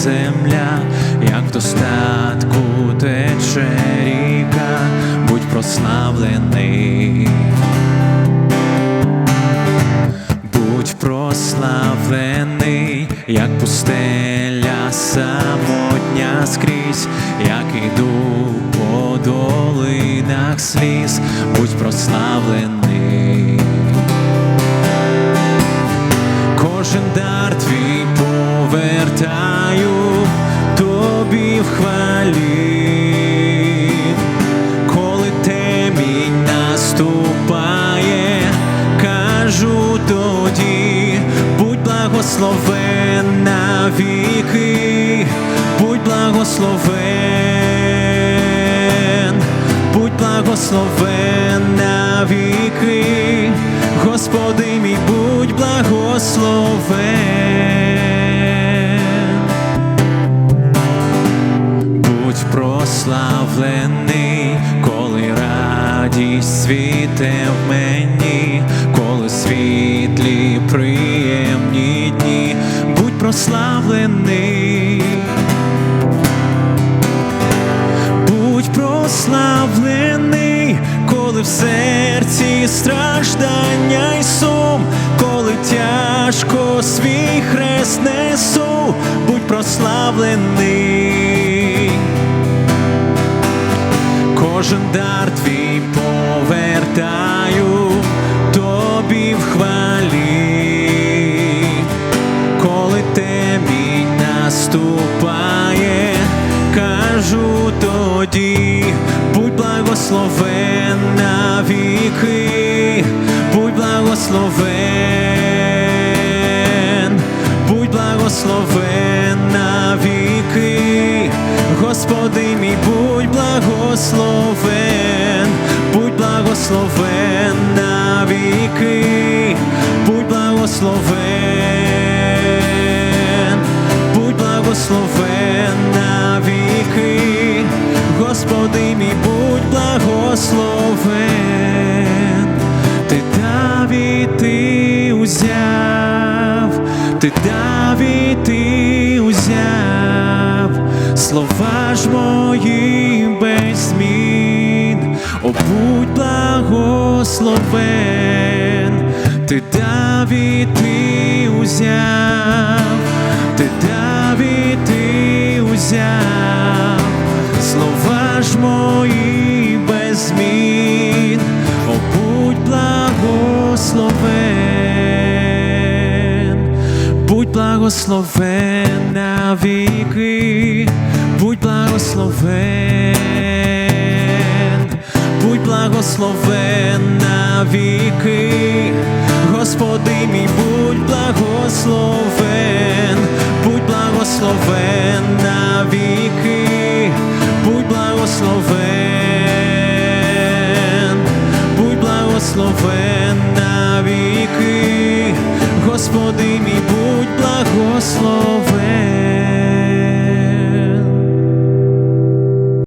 земля, як достатку тече ріка, будь прославлений. Будь прославлений, як пустеля самотня скрізь, як іду по долинах сліз, будь прославлений. Тобі в хвалі, коли темінь наступає, кажу тоді, будь благословен на віки, будь благословен, будь благословен на віки, Господи мій, будь благословен. Прославлений, коли радість світе в мені, коли світлі приємні дні, будь прославлений. Будь прославлений, коли в серці страждання й сум, коли тяжко свій хрест несу, будь прославлений. Кожен дар твій повертаю тобі в хвалі, коли темінь наступає, кажу тоді, будь благословен на віки, будь благословен, Господи мій, будь благословен, будь благословен на віки, будь благословен, будь благословен на віки, Господи мій, будь благословен, ти дав і ти узяв, ти дав і ти узяв, слова ж мої без змін, о будь благословен, ти Давід, ти узяв, ти Давід, ти узяв, слова ж мої без змін, будь благословен на віки, будь благословен, будь благословен на віки, Господи мій, будь благословен, будь благословен на віки, будь благословен, мій будь благословен.